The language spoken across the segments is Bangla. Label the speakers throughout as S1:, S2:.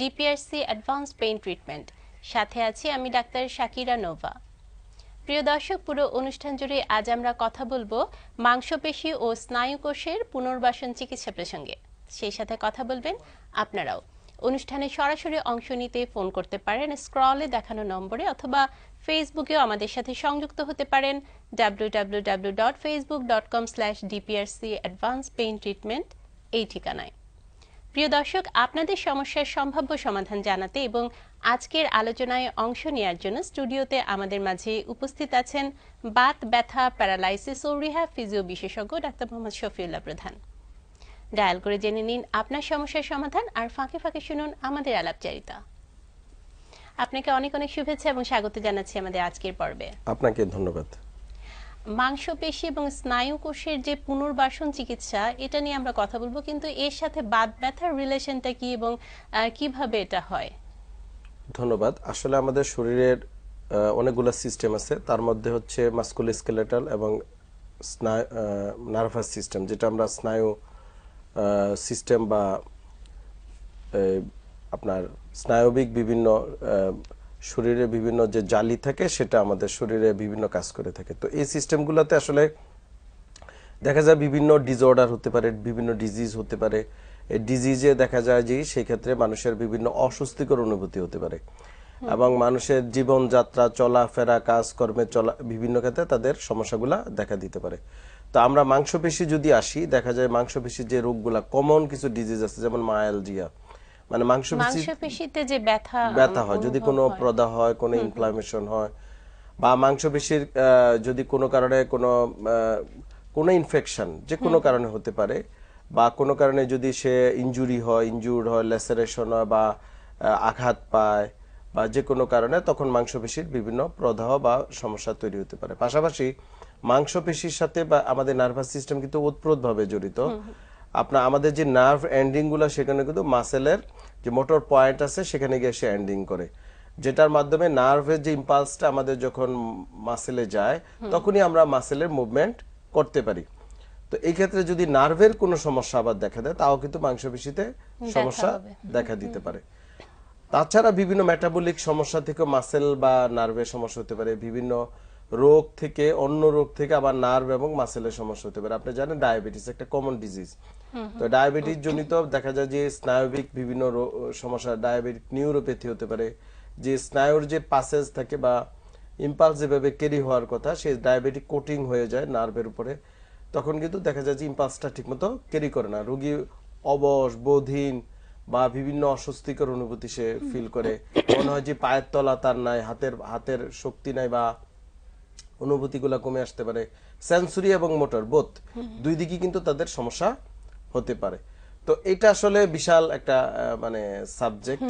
S1: ডিপিআরসি অ্যাডভান্স পেইন ট্রিটমেন্ট সাথে আছি আমি ডাক্তার শাকিরা নোভা। প্রিয় দর্শক, পুরো অনুষ্ঠান জুড়ে আজ আমরা কথা বলব মাংসপেশি ও স্নায়ুকোষের পুনর্বাসন চিকিৎসা প্রসঙ্গে। সেই সাথে কথা বলবেন আপনারাও। অনুষ্ঠানে সরাসরি অংশ নিতে ফোন করতে পারেন, স্ক্রলে দেখানো নম্বরে অথবা ফেসবুকেও আমাদের সাথে সংযুক্ত হতে পারেন ডাব্লিউ ডট ফেসবুক ডট এই ঠিকানায়। প্রিয় দর্শক, আপনাদের সমস্যার সম্ভাব্য সমাধান জানাতে এবং আজকের আলোচনায় অংশ নেওয়ার জন্য স্টুডিওতে আমাদের মাঝে উপস্থিত আছেন বাত ব্যথা, প্যারালাইসিস ও রিহ্যাব ফিজিও বিশেষজ্ঞ ডাক্তার মোহাম্মদ শফিউল্লাহ প্রধান। ডায়াল করে জেনে নিন আপনার সমস্যার সমাধান আর ফাঁকে ফাঁকে শুনুন আমাদের আলাপচারিতা। আপনাকে অনেক অনেক শুভেচ্ছা এবং স্বাগত জানাচ্ছি আমাদের আজকের পর্বে।
S2: আপনাকে ধন্যবাদ।
S1: মাংসপেশি এবং স্নায়ু কোষের যে পুনর্বাসন চিকিৎসা, এটা নিয়ে আমরা কথা বলব, কিন্তু এর সাথে বাত ব্যথার রিলেশনটা কি এবং কীভাবে এটা হয়?
S2: ধন্যবাদ। আসলে আমাদের শরীরের অনেকগুলো সিস্টেম আছে। তার মধ্যে হচ্ছে মাস্কুলোস্কেলেটাল এবং স্নায়ু নার্ভাস সিস্টেম, যেটা আমরা স্নায়ু সিস্টেম বা আপনার স্নায়বিক বিভিন্ন শরীরে বিভিন্ন যে জালি থাকে সেটা আমাদের শরীরে বিভিন্ন কাজ করে থাকে। তো এই সিস্টেমগুলোতে আসলে দেখা যায় বিভিন্ন ডিসঅর্ডার হতে পারে বিভিন্ন ডিজিজ হতে পারে। এই ডিজিজে দেখা যায় যে সেই ক্ষেত্রে মানুষের বিভিন্ন অস্বস্তিকর অনুভূতি হতে পারে। এবং মানুষের জীবনযাত্রা চলাফেরা কাজকর্মে চলা বিভিন্ন ক্ষেত্রে তাদের সমস্যাগুলা দেখা দিতে পারে। তো আমরা মাংসপেশি যদি আসি দেখা যায় মাংসপেশি যে রোগগুলা কমন কিছু ডিজিজ আছে যেমন মায়ালজিয়া মানে মাংসপেশি
S1: মাংসপেশিতে যে ব্যথা
S2: ব্যথা হয় যদি কোনো। প্রদাহ হয় কোনো ইনফ্লামেশন হয় বা মাংসপেশির যদি কোনো কারণে কোনো কোনো ইনফেকশন যে কোনো কারণে হতে পারে বা কোনো কারণে যদি সে ইনজুরি হয় ইনজুর্ড হয় লেসারেশন হয় বা আঘাত পায় বা যে কোনো কারণে তখন মাংসপেশির বিভিন্ন প্রদাহ বা সমস্যা তৈরি হতে পারে। পাশাপাশি মাংসপেশির সাথে বা আমাদের নার্ভাস সিস্টেম কিন্তু ওতপ্রোতভাবে জড়িত। আপনার আমাদের যে নার্ভ এন্ডিংগুলো সেখানে কিন্তু মাসেলের যে মোটর পয়েন্ট আছে সেখানে গিয়ে সে এন্ডিং করে। যেটার মাধ্যমে নার্ভের যে ইম্পালসটা আমাদের যখন মাসেলে যায় তখনই আমরা মাসেলের মুভমেন্ট করতে পারি। তো এই ক্ষেত্রে যদি নার্ভের কোনো সমস্যা আবার দেখা দেয় তাও কিন্তু মাংসপেশিতে সমস্যা দেখা দিতে পারে। তাছাড়া বিভিন্ন মেটাবলিক সমস্যা থেকে মাসেল বা নার্ভের সমস্যা হতে পারে। বিভিন্ন রোগ থেকে অন্য রোগ থেকে আবার নার্ভ এবং মাসেলের সমস্যা হতে পারে। আপনি জানেন ডায়াবেটিস একটা কমন ডিজিজ তো ডায়াবেটিস জনিত দেখা যায় যে স্নায়বিক বিভিন্ন সমস্যা ডায়াবেটিক নিউরোপ্যাথি হতে পারে। যে স্নায়ুর যে পাসেজ থাকে বা ইম্পালস যেভাবে ক্যারি হওয়ার কথা সেই ডায়াবেটিক কোটিং হয়ে যায় নার্ভের উপরে। তখন কিন্তু দেখা যায় যে ইম্পালসটা ঠিকমতো ক্যারি করে না। রোগী অবশ বোধহীন বা বিভিন্ন অস্বস্তিকর অনুভূতি সে ফিল করে। মনে হয় যে পায়ের তলা তার নাই হাতের হাতের শক্তি নাই বা অনুভূতিগুলো কমে আসতে পারে। সেন্সরি এবং মোটর বোধ দুই দিকই কিন্তু তাদের সমস্যা হতে পারে। তো এটা আসলে বিশাল একটা মানে সাবজেক্ট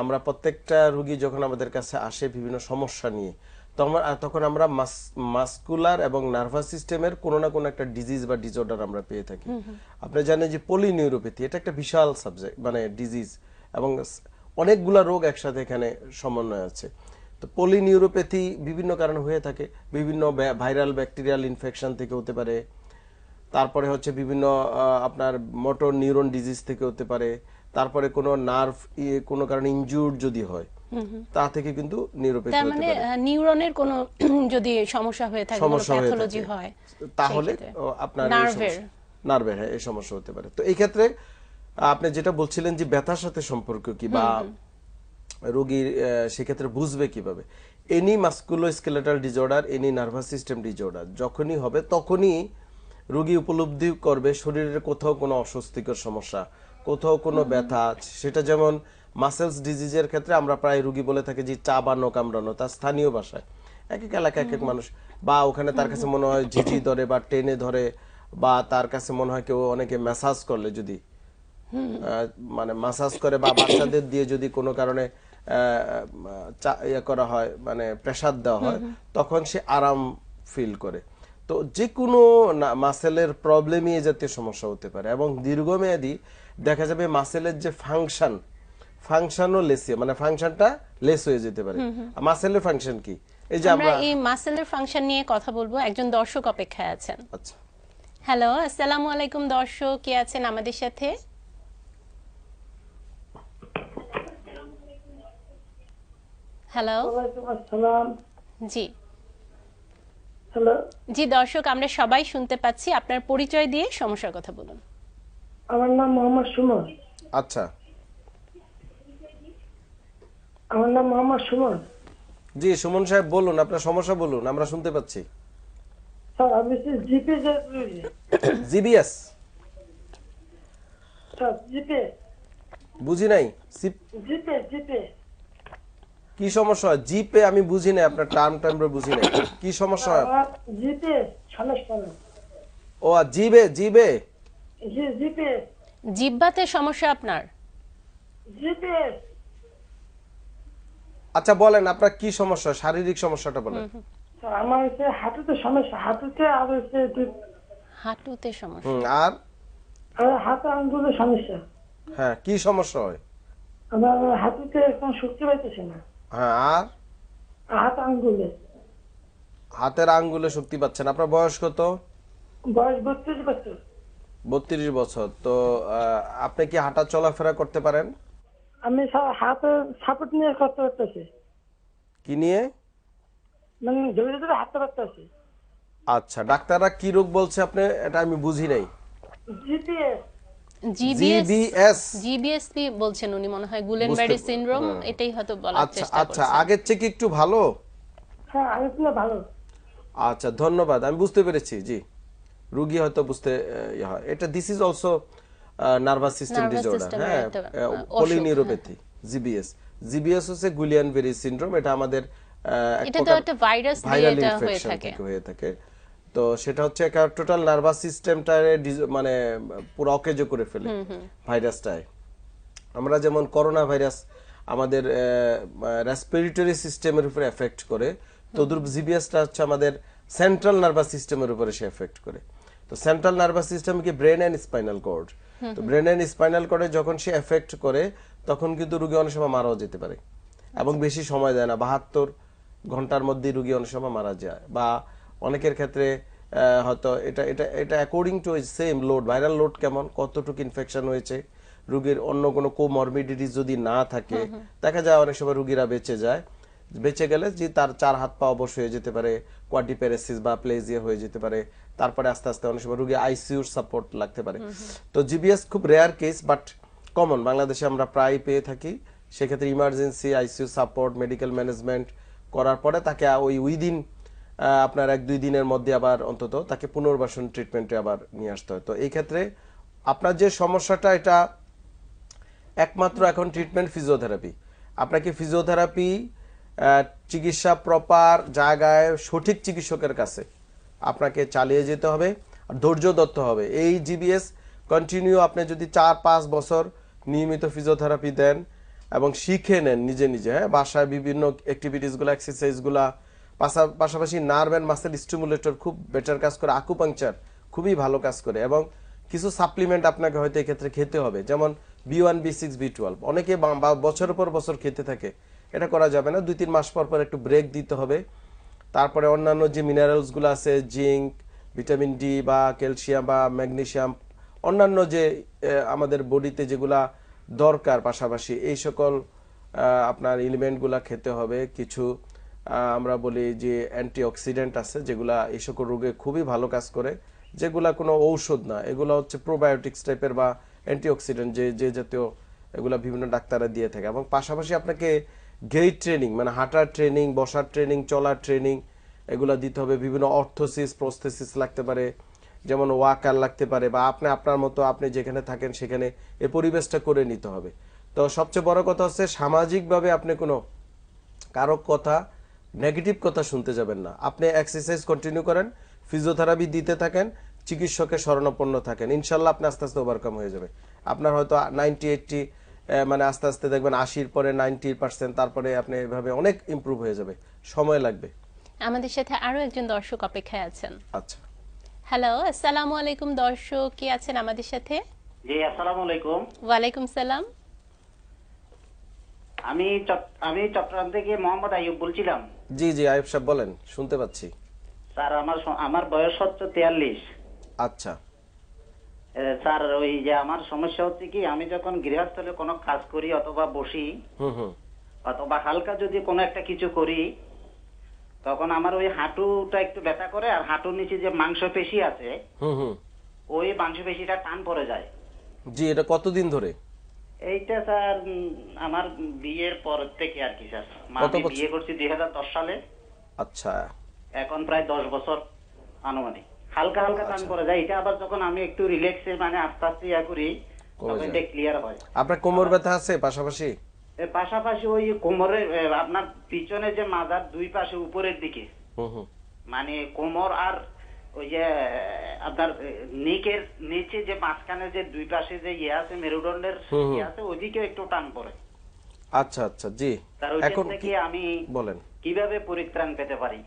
S2: আমরা প্রত্যেকটা রোগী যখন আমাদের কাছে আসে বিভিন্ন সমস্যা নিয়ে তখন তখন আমরা মাস্কুলার এবং নার্ভাস সিস্টেমের কোনো না কোনো একটা ডিজিজ বা ডিসঅর্ডার আমরা পেয়ে থাকি। আপনি জানেন যে পলিনিউরোপ্যাথি এটা একটা বিশাল সাবজেক্ট মানে ডিজিজ এবং অনেকগুলা রোগ একসাথে এখানে সমন্বয় আছে। তো পলিনিউরোপ্যাথি বিভিন্ন কারণে হয়ে থাকে। বিভিন্ন ভাইরাল ব্যাকটেরিয়াল ইনফেকশন থেকে হতে পারে। তারপরে হচ্ছে বিভিন্ন আপনার মোটর নিউরন ডিজিজ থেকে হতে পারে। তারপরে কোনো নার্ভ কোনো কারণে ইনজুর্ড যদি হয় তা থেকে কিন্তু নিউরোপ্যাথি
S1: তার মানে নিউরনের কোনো যদি সমস্যা হয়ে থাকে কোনো
S2: সমস্যা
S1: প্যাথোলজি হয়
S2: তাহলে আপনার
S1: নার্ভের
S2: নার্ভের হ্যাঁ এই সমস্যা হতে পারে। তো এই ক্ষেত্রে আপনি যেটা বলছিলেন যে ব্যথার সাথে সম্পর্ক কি বা রোগীর সেক্ষেত্রে বুঝবে কীভাবে। Any musculoskeletal disorder any nervous system disorder যখনই হবে তখনই রোগী উপলব্ধি করবে শরীরের কোথাও কোনো অস্বস্তিকর সমস্যা কোথাও কোনো ব্যথা। সেটা যেমন মাসেলস ডিজিজের ক্ষেত্রে আমরা প্রায় রুগী বলে থাকি যে চাবানো কামড়ানো তার স্থানীয় ভাষায়। এক এক এলাকা এক এক মানুষ বা ওখানে তার কাছে মনে হয় ঝিঝি ধরে বা টেনে ধরে বা তার কাছে মনে হয় কেউ অনেকে ম্যাসাজ করলে যদি মানে মাসাজ করে বা বাচ্চাদের দিয়ে যদি কোনো কারণে চা- ইয়ে করা হয় মানে প্রেসার দেওয়া হয় তখন সে আরাম ফিল করে। তো যে কোনো মাসেলের প্রবলেমই এই জাতীয় সমস্যা হতে পারে এবং দীর্ঘমেয়াদী দেখা যাবে মাসেলের যে ফাংশন ফাংশনও লেসে মানে ফাংশনটা লেস হয়ে যেতে পারে। মাসেলের ফাংশন কি? এই যে
S1: আমরা
S2: আমরা
S1: এই মাসেলের ফাংশন নিয়ে কথা বলব একজন দর্শক অপেক্ষায় আছেন।
S2: আচ্ছা।
S1: হ্যালো আসসালামু আলাইকুম দর্শক কে আছেন আমাদের সাথে? হ্যালো
S3: আসসালাম।
S1: জি।
S3: হ্যালো
S1: জি দর্শক আমরা সবাই শুনতে পাচ্ছি। আপনার পরিচয় দিয়ে সমস্যার কথা বলুন।
S3: আমার নাম মোহাম্মদ সুমন।
S2: আচ্ছা।
S3: আমার নাম মোহাম্মদ সুমন।
S2: জি সুমন সাহেব বলুন আপনার সমস্যা বলুন আমরা শুনতে পাচ্ছি।
S3: স্যার আমি জিপে
S2: জিবিএস?
S3: স্যার জিপে
S2: বুঝি নাই। সি-
S3: জিপে জিপে
S2: কি সমস্যা হয়? জিপে আমি বুঝি নাই আপনার টার্ম টাইম বুঝি নাই। কি সমস্যা হয়?
S3: জিপে সমস্যা
S2: ও জিবে জিবে
S3: জি জিপে
S1: জিব্বাতে সমস্যা আপনার?
S3: জিপে
S2: আচ্ছা বলেন আপনার কি সমস্যা শারীরিক সমস্যাটা বলেন।
S3: স্যার আমার হচ্ছে হাঁটুতে সমস্যা হাঁটুতে আর হচ্ছে
S1: হাঁটুতে সমস্যা।
S2: আর?
S3: আর হাতে আঙ্গুলের সমস্যা।
S2: হ্যাঁ কি সমস্যা হয়?
S3: আমার হাঁটুতে এখন শক্তি পাইতেছে না।
S2: হ্যাঁ আর?
S3: হাত আঙ্গুলে।
S2: হাতের আঙ্গুলে শক্তি পাচ্ছেন। আপনার বয়স কত?
S3: বয়স বত্রিশ বছর।
S2: বত্রিশ বছর। তো আপনি কি হাঁটা চলাফেরা করতে পারেন?
S3: আমি হাতে সাপোর্ট নিয়ে করতে পারতেছি।
S2: কি নিয়ে?
S3: মানে ধরে ধরে হাঁটতে পারতেছি।
S2: আচ্ছা ডাক্তাররা কি রোগ বলছে আপনি? এটা আমি বুঝি নাই।
S3: জিপিএস।
S1: জিবিএস
S2: জিবিএস
S1: জিবিএসপি বলছেন উনি মনে হয় গুলেনবারি
S2: বুঝতে-
S1: সিনড্রোম এটাই হয়তো বলার
S2: আচ্ছা
S1: চেষ্টা
S2: আচ্ছা
S1: করছেন
S2: আগের চেয়ে কি একটু ভালো?
S3: হ্যাঁ আমি শুনে ভালো।
S2: আচ্ছা ধন্যবাদ আমি বুঝতে পেরেছি জি। রুগী হয়তো বুঝতে হয়। এটা this is also nervous system disorder হ্যাঁ পলিনিউরোপ্যাথি জিবিএস জিবিএস হচ্ছে গুলিয়ান বেরি সিনড্রোম এটা আমাদের
S1: এটা তো একটা ভাইরাস দিয়ে এটা হয়ে থাকে
S2: হয়ে থাকে। তো সেটা হচ্ছে একটা টোটাল নার্ভাস সিস্টেমটা মানে পুরো অকেজো করে ফেলে ভাইরাসটায়। আমরা যেমন করোনা ভাইরাস আমাদের রেসপিরেটরি সিস্টেমের উপরে এফেক্ট করে তদ্রুপ জিবিএসটা হচ্ছে আমাদের সেন্ট্রাল নার্ভাস সিস্টেমের উপরে সে এফেক্ট করে। তো সেন্ট্রাল নার্ভাস সিস্টেম কি ব্রেন এন্ড স্পাইনাল কর্ড তো ব্রেন এন্ড স্পাইনাল কর্ডে যখন সে এফেক্ট করে তখন কিন্তু রুগী অনেক সময় মারাও যেতে পারে। এবং বেশি সময় দেয় না বাহাত্তর ঘণ্টার মধ্যে রুগী অনেক সময় মারা যায়। বা অনেকের ক্ষেত্রে হয়তো এটা এটা এটা according to same load viral load কেমন কতটুকু ইনফেকশন হয়েছে রুগীর অন্য কোনো কোমরবিডিটিস যদি না থাকে দেখা যায় অনেক সময় রুগীরা বেঁচে যায়। বেঁচে গেলে যে তার চার হাত পা অবশ হয়ে যেতে পারে কোয়াডিপ্যারেসিস বা প্লেজিয়া হয়ে যেতে পারে তারপরে আস্তে আস্তে অনেক সময় রুগী আইসিইউর সাপোর্ট লাগতে পারে। তো জিবিএস খুব রেয়ার কেস বাট কমন বাংলাদেশে আমরা প্রায় পেয়ে থাকি। সেক্ষেত্রে emergency ICU support medical management করার পরে তাকে ওই উইদিন আপনার এক দুই দিনের মধ্যে আবার অন্তত তাকে পুনর্বাসন ট্রিটমেন্টে আবার নিয়ে আসতে হয়। তো এই ক্ষেত্রে আপনার যে সমস্যাটা, এটা একমাত্র এখন ট্রিটমেন্ট ফিজিওথেরাপি আপনাকে ফিজিওথেরাপি চিকিৎসা প্রপার জায়গায় সঠিক চিকিৎসকের কাছে আপনাকে চালিয়ে যেতে হবে আর ধৈর্য দত্ত হবে। এই জিবিএস কন্টিনিউ আপনি যদি চার, পাঁচ বছর নিয়মিত ফিজিওথেরাপি দেন এবং শিখে নেন নিজে নিজে হ্যাঁ বাসায় বিভিন্ন অ্যাক্টিভিটিসগুলো এক্সারসাইজগুলা পাশাপাশি নার্ভ অ্যান্ড মাসেল স্টিমুলেটর খুব বেটার কাজ করে আকুপাংচার খুবই ভালো কাজ করে এবং কিছু সাপ্লিমেন্ট আপনাকে হয়তো এক্ষেত্রে খেতে হবে। যেমন B one B six B twelve অনেকে বা- বা বছরের পর বছর খেতে থাকে। এটা করা যাবে না। দুই তিন মাস পর পর একটু ব্রেক দিতে হবে। তারপরে অন্যান্য যে মিনারেলসগুলো আছে জিঙ্ক ভিটামিন ডি বা ক্যালসিয়াম বা ম্যাগনেশিয়াম অন্যান্য যে আমাদের বডিতে যেগুলা দরকার পাশাপাশি, এই সকল আপনার এলিমেন্টগুলা খেতে হবে। কিছু আমরা বলি যে অ্যান্টিঅক্সিডেন্ট আছে, যেগুলা এই সকল রোগে খুবই ভালো কাজ করে, যেগুলা কোনো ঔষধ না। এগুলো হচ্ছে প্রোবায়োটিক্স টাইপের বা অ্যান্টিঅক্সিডেন্ট যে যে জাতীয় এগুলা বিভিন্ন ডাক্তাররা দিয়ে থাকে। এবং পাশাপাশি আপনাকে গেইট ট্রেনিং মানে হাঁটার ট্রেনিং, বসার ট্রেনিং, চলার ট্রেনিং এগুলা দিতে হবে। বিভিন্ন অর্থোসিস, প্রস্থেসিস লাগতে পারে, যেমন ওয়াকার লাগতে পারে বা আপনি, আপনার মতো আপনি যেখানে থাকেন সেখানে এ পরিবেশটা করে নিতে হবে। তো সবচেয়ে বড় কথা হচ্ছে, সামাজিকভাবে আপনি কোনো কারও কথা নেগেটিভ কথা শুনতে যাবেন না। আপনি এক্সারসাইজ কন্টিনিউ করেন ফিজিওথেরাপি দিতে থাকেন চিকিৎসকের শরণাপন্ন থাকেন। ইনশাল্লাহ আপনি আস্তে আস্তে ওভারকাম হয়ে যাবে। আপনার হয়তো নাইনটি এইটটি মানে আস্তে আস্তে দেখবেন আশির পরে নাইনটি পার্সেন্ট তারপরে আপনি এভাবে অনেক ইমপ্রুভ হয়ে যাবে। সময় লাগবে।
S1: আমাদের সাথে আরও একজন দর্শক অপেক্ষায় আছেন।
S2: আচ্ছা।
S1: হ্যালো আসসালামু আলাইকুম দর্শক কে আছেন আমাদের সাথে?
S4: জি আসসালামু আলাইকুম।
S1: ওয়ালাইকুম সালাম।
S4: আমি আমি চট্টগ্রাম থেকে মোহাম্মদ আইয়ুব বলছিলাম।
S2: জি জি আয়ুব সাহেব বলেন শুনতে পাচ্ছি।
S4: স্যার আমার আমার বয়স হচ্ছে তেয়াল্লিশ।
S2: আচ্ছা।
S4: স্যার ওই যে আমার সমস্যা হচ্ছে কি আমি যখন গৃহস্থলে কোনো কাজ করি অথবা বসি
S2: হুম হুম।
S4: অথবা হালকা যদি কোনো একটা কিছু করি তখন আমার ওই হাঁটুটা একটু ব্যথা করে আর হাঁটুর নিচে যে মাংসপেশি আছে
S2: হুম হুম।
S4: ওই মাংসপেশিটা টান পড়ে যায়।
S2: জি এটা কতদিন ধরে?
S4: এইটা স্যার আমার বিয়ের পর থেকে আর কি স্যার। আমি বিয়ে করছি দুই সালে।
S2: আচ্ছা।
S4: এখন প্রায় দশ বছর আনুমানিক। হালকা হালকা টান পড়ে যায়। এটা আবার যখন আমি একটু রিল্যাক্সে মানে আস্তে আস্তে ইয়া করি তখন এটা ক্লিয়ার হয়।
S2: আপনার কোমর ব্যথা আছে পাশাপাশি?
S4: পাশাপাশি ওই কোমরে এ, আপনার পিছনে যে মাথার দুই পাশে উপরের দিকে মানে কোমর আর ওই যে আপনার নিকের নিচে যে মাঝখানে যে দুই পাশে যে ইয়ে আছে মেরুদণ্ডের। ইয়ে আছে ওইদিকে একটু টান পড়ে।
S2: আচ্ছা আচ্ছা জি। এখন কি-
S4: আমি
S2: বলেন।
S4: কীভাবে পরিত্রাণ পেতে পারি?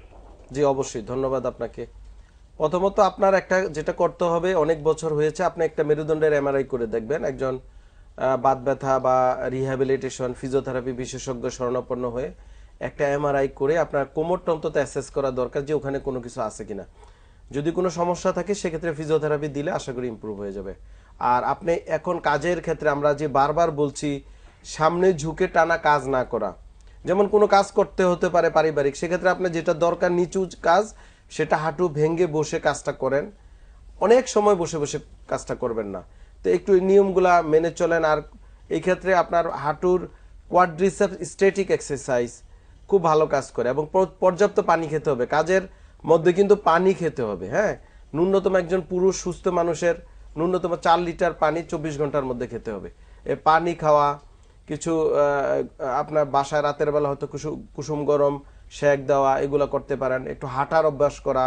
S2: জি অবশ্যই। ধন্যবাদ আপনাকে। প্রথমত আপনার একটা যেটা করতে হবে অনেক বছর হয়েছে আপনি একটা মেরুদণ্ডের এমআরআই করে দেখবেন। একজন বাত ব্যথা বা রিহ্যাবিলিটেশন ফিজিওথেরাপি বিশেষজ্ঞ শরণাপন্ন হয়ে একটা এমআরআই করে আপনার কোমরটা অন্তত অ্যাসেস করা দরকার যে ওখানে কোনো কিছু আছে কিনা। যদি কোনো সমস্যা থাকে, সেক্ষেত্রে ফিজিওথেরাপি দিলে আশা করি ইমপ্রুভ হয়ে যাবে। আর আপনি এখন কাজের ক্ষেত্রে আমরা যে বারবার বলছি, সামনে ঝুঁকে টানা কাজ না করা। যেমন কোনো কাজ করতে হতে পারে পারিবারিক, সেক্ষেত্রে আপনার যেটা দরকার নিচু কাজ, সেটা হাঁটু ভেঙে বসে কাজটা করেন। অনেক সময় বসে বসে কাজটা করবেন না। তো একটু নিয়মগুলা মেনে চলেন। আর এই ক্ষেত্রে আপনার হাঁটুর কোয়াড্রিসেপ স্টেটিক এক্সারসাইজ খুব ভালো কাজ করে এবং পর্যাপ্ত পানি খেতে হবে। কাজের মধ্যে কিন্তু পানি খেতে হবে হ্যাঁ? ন্যূনতম একজন পুরুষ সুস্থ মানুষের ন্যূনতম চার লিটার পানি চব্বিশ ঘণ্টার মধ্যে খেতে হবে। এ পানি খাওয়া, কিছু আপনার বাসায় রাতের বেলা হয়তো কুসুম কুসুম গরম শেক দেওয়া, এগুলো করতে পারেন। একটু হাঁটার অভ্যাস করা,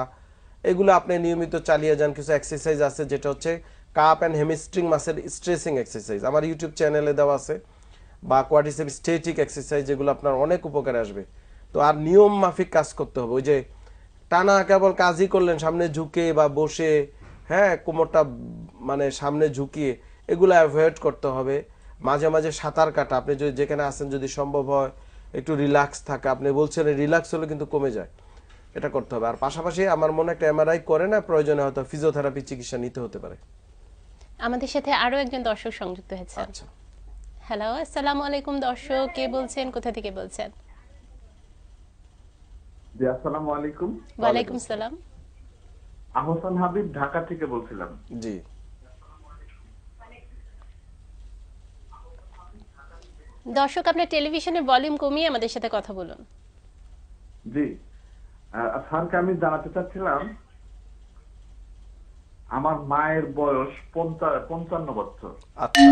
S2: এগুলো আপনি নিয়মিত চালিয়ে যান। কিছু এক্সারসাইজ আছে, যেটা হচ্ছে কাপ অ্যান্ড হেমিস্ট্রিং মাসের স্ট্রেসিং এক্সারসাইজ আমার ইউটিউব চ্যানেলে দেওয়া আছে, বা কোয়াডিসেপ স্টেটিক এক্সারসাইজ যেগুলো আপনার অনেক উপকারে আসবে। তো আর নিয়ম মাফিক কাজ করতে হবে। ওই যে টানা কেবল কাজই করলেন সামনে ঝুঁকে বা বসে হ্যাঁ কোমরটা মানে সামনে ঝুঁকিয়ে এগুলো অ্যাভয়েড করতে হবে। মাঝে মাঝে সাঁতার কাটা আপনি যদি যেখানে আছেন যদি সম্ভব হয় একটু রিল্যাক্স থাকে। আপনি বলছেন রিল্যাক্স হলে কিন্তু কমে যায় এটা করতে হবে। আর পাশাপাশি আমার মনে একটা এমআরআই করে না প্রয়োজনে হয়তো ফিজিওথেরাপি চিকিৎসা নিতে হতে পারে।
S1: আমাদের সাথে আরও একজন দর্শক সংযুক্ত হয়েছে
S2: আচ্ছা।
S1: হ্যালো আসসালামু আলাইকুম দর্শক কে বলছেন কোথা থেকে বলছেন?
S5: জি আসসালামু আলাইকুম।
S1: ওয়ালাইকুম সালাম।
S5: আহসান হাবিব ঢাকা থেকে বলছিলাম।
S2: জি।
S1: দর্শক আপনার টেলিভিশনের ভলিউম কমিয়ে আমাদের সাথে কথা বলুন।
S5: জি স্যারকে আমি জানাতে চাচ্ছিলাম আমার মায়ের বয়স পঞ্চান্ন বছর।
S2: আচ্ছা।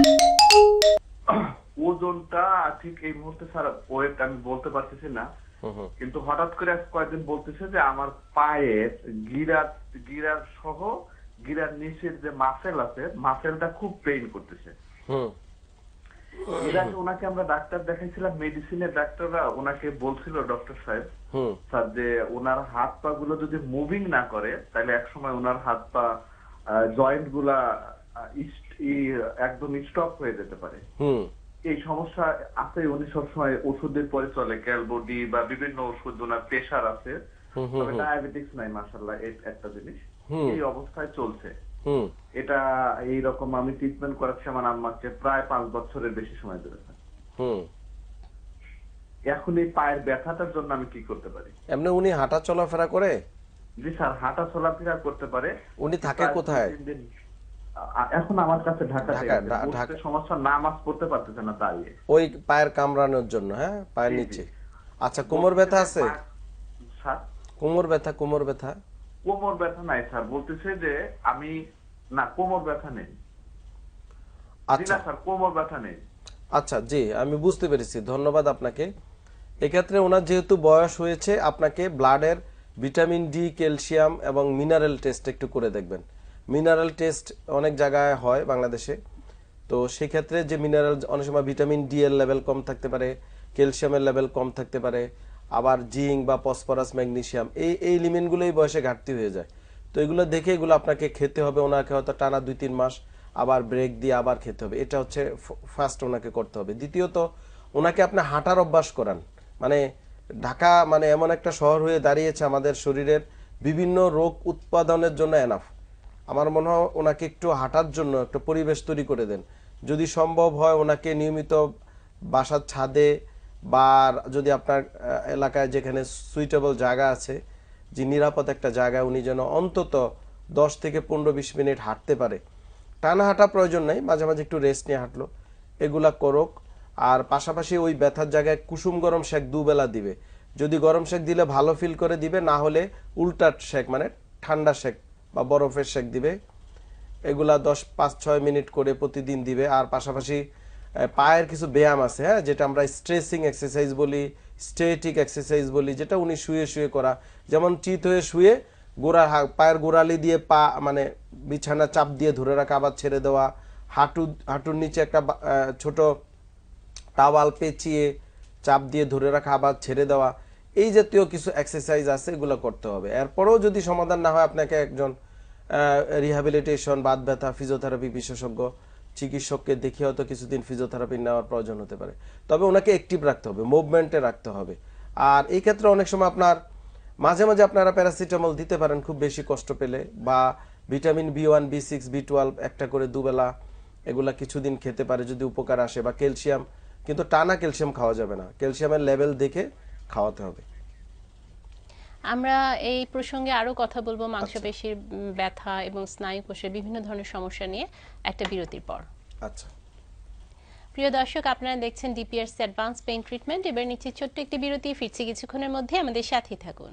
S5: ওজনটা ঠিক এই মুহূর্তে স্যার ওয়েট আমি বলতে পারতেছি না। কিন্তু হঠাৎ করে কয়েকদিন বলতেছে যে আমার পায়ের গিরার গিরার সহ গিরার নিচের যে মাসেল আছে মাসেলটা খুব পেইন করতেছে। এর আগে ওনাকে আমরা ডাক্তার দেখাইছিলাম মেডিসিনের ডাক্তাররা ওনাকে বলছিল ডক্টর সাহেব।
S2: হুম।
S5: স্যার যে ওনার হাত পা গুলো যদি মুভিং না করে তাহলে একসময় ওনার হাত পা জয়েন্টগুলা ই- একদম স্টপ হয়ে যেতে পারে। এই সমস্যা আছে উনি সবসময় ওষুধের পরে চলে ক্যালবডি বা বিভিন্ন ওষুধ ওনার প্রেশার আছে। তবে। ডায়াবেটিক্স নাই মাসাল্লাহ একটা জিনিস। এই অবস্থায় চলছে। এটা এইরকম আমি ট্রিটমেন্ট করাচ্ছি আমার আম্মাকে প্রায় পাঁচ বছরের বেশি সময় ধরে। এখন এই পায়ের ব্যথাটার জন্য আমি কি করতে পারি?
S2: এমনি উনি হাঁটা চলাফেরা করে?
S5: জি স্যার হাঁটা চলাফেরা করতে পারে।
S2: উনি থাকে কোথায়?
S5: এখন আমার কাছে ঢাকা
S2: ঢাকা, ঢা- ঢাকা।
S5: পড়তে পারতেছে না দাঁড়িয়ে
S2: ওই পায়ের কামড়ানোর জন্য হ্যাঁ? পায়ের। নিচে। আচ্ছা কোমর ব্যথা আছে?
S5: স্যার?
S2: কোমর ব্যথা কোমর ব্যথা?
S5: কোমর ব্যথা নাই স্যার। বলতেছে যে আমি না কোমর ব্যথা নেই।
S2: আচ্ছা।
S5: স্যার কোমর ব্যথা নেই।
S2: আচ্ছা জি আমি বুঝতে পেরেছি। ধন্যবাদ আপনাকে। এক্ষেত্রে ওনার যেহেতু বয়স হয়েছে আপনাকে ব্লাডের ভিটামিন ডি ক্যালসিয়াম এবং মিনারেল টেস্ট একটু করে দেখবেন। মিনারেল টেস্ট অনেক জায়গায় হয় বাংলাদেশে। তো সেক্ষেত্রে যে মিনারেল অনেক সময় ভিটামিন ডি এর লেভেল কম থাকতে পারে ক্যালসিয়ামের লেভেল কম থাকতে পারে, আবার জিঙ্ক বা ফসফরাস ম্যাগনেসিয়াম এই এই এলিমেন্টগুলো এই বয়সে ঘাটতি হয়ে যায়। তো এগুলো দেখে এগুলো আপনাকে খেতে হবে, ওনাকে হয়তো টানা দুই, তিন মাস, আবার ব্রেক দিয়ে আবার খেতে হবে। এটা হচ্ছে ফার্স্ট ওনাকে করতে হবে। দ্বিতীয়ত, ওনাকে আপনি হাঁটার অভ্যাস করান। মানে ঢাকা মানে এমন একটা শহর হয়ে দাঁড়িয়েছে আমাদের শরীরের, বিভিন্ন রোগ উৎপাদনের জন্য এনাফ আমার মনে হয় ওনাকে একটু হাঁটার জন্য একটা পরিবেশ তৈরি করে দেন। যদি সম্ভব হয় ওনাকে নিয়মিত বাসার ছাদে বা যদি আপনার এলাকায় যেখানে সুইটেবল জায়গা আছে, যে নিরাপদ একটা জায়গায় উনি যেন অন্তত দশ থেকে পনেরো বিশ মিনিট হাঁটতে পারে। টানা হাঁটা প্রয়োজন নেই, মাঝে মাঝে একটু রেস্ট নিয়ে হাঁটলো। এগুলা করুক। আর পাশাপাশি ওই ব্যথার জায়গায় কুসুম গরম শেক দুবেলা দিবে। যদি গরম শেক দিলে ভালো ফিল করে দিবে, না হলে উল্টা শেক মানে ঠান্ডা শেক বা বরফের শেক দিবে। এগুলা দশ, পাঁচ, ছয় মিনিট করে প্রতিদিন দিবে। আর পাশাপাশি পায়ের কিছু ব্যায়াম আছে হ্যাঁ যেটা আমরা স্ট্রেসিং এক্সারসাইজ বলি স্টেটিক এক্সারসাইজ বলি, যেটা উনি শুয়ে শুয়ে করা। যেমন চিত হয়ে শুয়ে গোড়া পায়ের গোড়ালি দিয়ে পা মানে বিছানা চাপ দিয়ে ধরে রাখা আবার ছেড়ে দেওয়া, হাঁটু, হাঁটুর নিচে একটা ছোট টাওয়াল পেঁচিয়ে চাপ দিয়ে ধরে রাখা আবার ছেড়ে দেওয়া এই জাতীয় কিছু এক্সারসাইজ আছে, এগুলো করতে হবে। এরপরেও যদি সমাধান না হয়, আপনাকে একজন রিহ্যাবিলিটেশন বাদ ব্যথা ফিজিওথেরাপি বিশেষজ্ঞ, চিকিৎসককে দেখিয়ে হয়তো কিছুদিন ফিজিওথেরাপি নেওয়ার প্রয়োজন হতে পারে। তবে ওনাকে অ্যাক্টিভ রাখতে হবে মুভমেন্টে রাখতে হবে। আর এই ক্ষেত্রে অনেক সময় আপনার, মাঝে মাঝে আপনারা প্যারাসিটামল দিতে পারেন খুব বেশি কষ্ট পেলে, বা vitamin B one B six B twelve একটা করে দুবেলা এগুলা কিছুদিন খেতে পারে যদি উপকার আসে, বা ক্যালসিয়াম কিন্তু টানা ক্যালসিয়াম খাওয়া যাবে না। ক্যালসিয়ামের লেভেল দেখে খাওয়াতে হবে।
S1: আমরা এই প্রসঙ্গে আরও কথা বলব মাংসপেশির ব্যথা এবং স্নায়ু কোষের বিভিন্ন ধরনের সমস্যা নিয়ে একটা বিরতির পর।
S2: আচ্ছা।
S1: প্রিয় দর্শক আপনারা দেখছেন ডিপিআরস অ্যাডভান্স পেইন ট্রিটমেন্ট এবার নিচ্ছি ছোট্ট একটি বিরতি। ফিরছি কিছুক্ষণের মধ্যে। আমাদের সাথেই থাকুন।